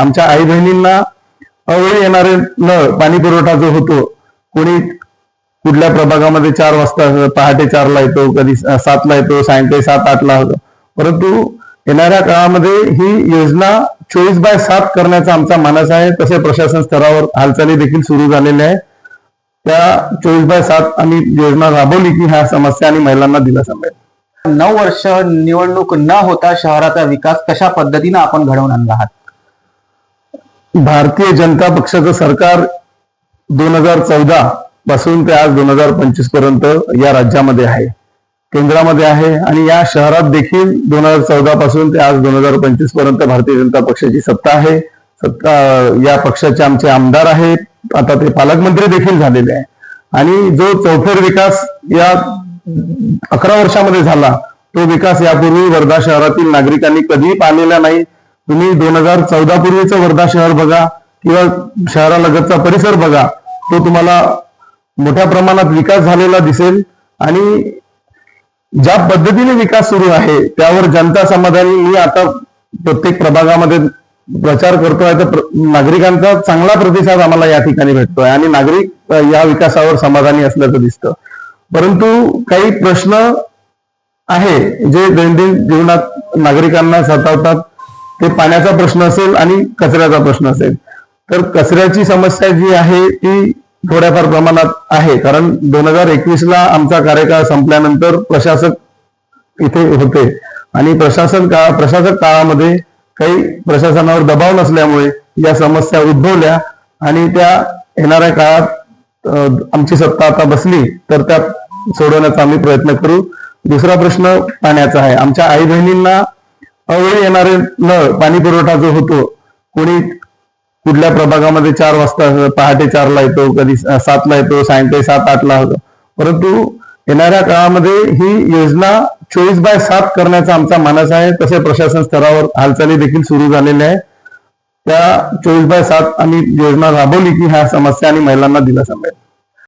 आमच्या आई बहिणींना अवेळी येणारे नळ पाणी पुरवठा जो होतो कोणी कुठल्या प्रभागामध्ये चार वाजता पहाटे चारला येतो कधी सातला येतो सायंकाळी सात आठला होतो. परंतु येणाऱ्या काळामध्ये ही योजना चोवीस बाय सात करण्याचा आमचा मानस आहे. तसे प्रशासन स्तरावर हालचाली देखील सुरू झालेल्या आहे त्या चोवीस बाय सात आम्ही योजना राबवली की ह्या समस्या आणि महिलांना दिलासा मिळेल नऊ वर्ष निवडणूक न होता शहराचा विकास कशा पद्धतीने आपण घडवून आणला आहात? भारतीय जनता पक्षाचं सरकार दोन हजार चौदा पासून ते आज दोन हजार पंचवीसपर्यंत या राज्यामध्ये आहे. केंद्रामध्ये आहे आणि या शहरात देखील दोन हजार चौदा पासून ते आज दोन हजार पंचवीसपर्यंत भारतीय जनता पक्षाची सत्ता आहे. सत्ता या पक्षाचे आमचे आमदार आहेत. आता ते पालकमंत्री देखील झालेले आहे आणि जो चौफेर विकास या अकरा वर्षामध्ये झाला तो विकास यापूर्वी वर्धा शहरातील नागरिकांनी कधीही पाहिलेला नाही. तुम्ही दोन हजार चौदा पूर्वीचं वर्धा शहर बघा किंवा शहरालगतचा परिसर बघा तो तुम्हाला मोठ्या प्रमाणात विकास झालेला दिसेल. आणि ज्या पद्धतीने विकास सुरू आहे त्यावर जनता समाधानी मी आता प्रत्येक प्रभागामध्ये प्रचार करतोय तर नागरिकांचा चांगला प्रतिसाद आम्हाला या ठिकाणी भेटतोय. आणि नागरिक या विकासावर समाधानी असल्याचं दिसतं. परंतु काही प्रश्न आहे जे दैनंदिन जीवनात नागरिकांना सतावतात. ते पाण्याचा प्रश्न असेल आणि कचऱ्याचा प्रश्न असेल. तर कचऱ्याची समस्या जी आहे ती थोड्याफार प्रमाणात आहे. कारण दोन हजार एकवीस ला आमचा कार्यकाळ संपल्यानंतर प्रशासक इथे होते. आणि प्रशासन काळ प्रशासक काळामध्ये काही प्रशासनावर दबाव नसल्यामुळे या समस्या उद्भवल्या आणि त्या येणाऱ्या काळात आमची सत्ता आता बसली तर त्या सोडवण्याचा आम्ही प्रयत्न करू. दुसरा प्रश्न पाण्याचा आहे. आमच्या आई बहिणींना अवेळी येणारे नळ पाणी पुरवठा जो होतो कोणी कुठल्या प्रभागामध्ये चार वाजता पहाटे चारला येतो कधी सातला येतो सायंकाळी सात आठला होतो. परंतु येणाऱ्या काळामध्ये ही योजना चोवीस बाय सात करण्याचा आमचा मानस आहे. तसे प्रशासन स्तरावर हालचाली देखील सुरू झालेल्या आहे त्या चोवीस बाय सात आम्ही योजना राबवली की ह्या समस्या आणि महिलांना दिलासा मिळेल.